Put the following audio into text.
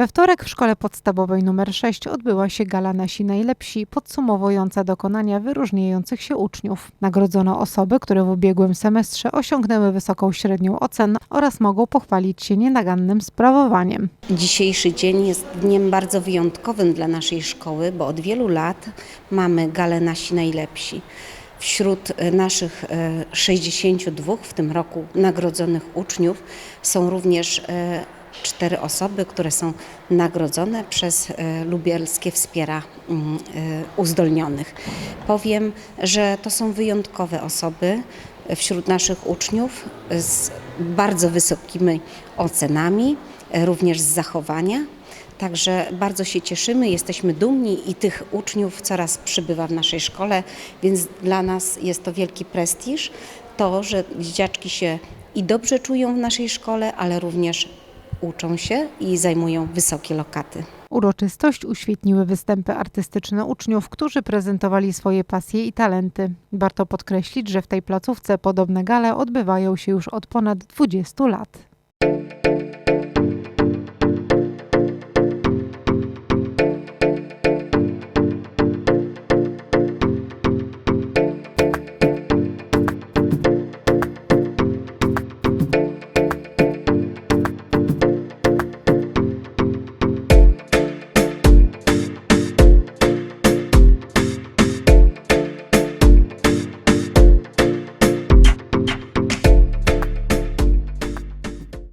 We wtorek w szkole podstawowej nr 6 odbyła się gala Nasi Najlepsi, podsumowująca dokonania wyróżniających się uczniów. Nagrodzono osoby, które w ubiegłym semestrze osiągnęły wysoką średnią ocen oraz mogą pochwalić się nienagannym sprawowaniem. Dzisiejszy dzień jest dniem bardzo wyjątkowym dla naszej szkoły, bo od wielu lat mamy galę Nasi Najlepsi. Wśród e, naszych e, 62 w tym roku nagrodzonych uczniów są również e, cztery osoby, które są nagrodzone przez e, Lubielskie Wspiera mm, e, Uzdolnionych. Powiem, że to są wyjątkowe osoby wśród naszych uczniów z bardzo wysokimi ocenami, e, również z zachowania. Także bardzo się cieszymy, jesteśmy dumni i tych uczniów coraz przybywa w naszej szkole, więc dla nas jest to wielki prestiż, to, że dzieciaczki się i dobrze czują w naszej szkole, ale również uczą się i zajmują wysokie lokaty. Uroczystość uświetniły występy artystyczne uczniów, którzy prezentowali swoje pasje i talenty. Warto podkreślić, że w tej placówce podobne gale odbywają się już od ponad 20 lat.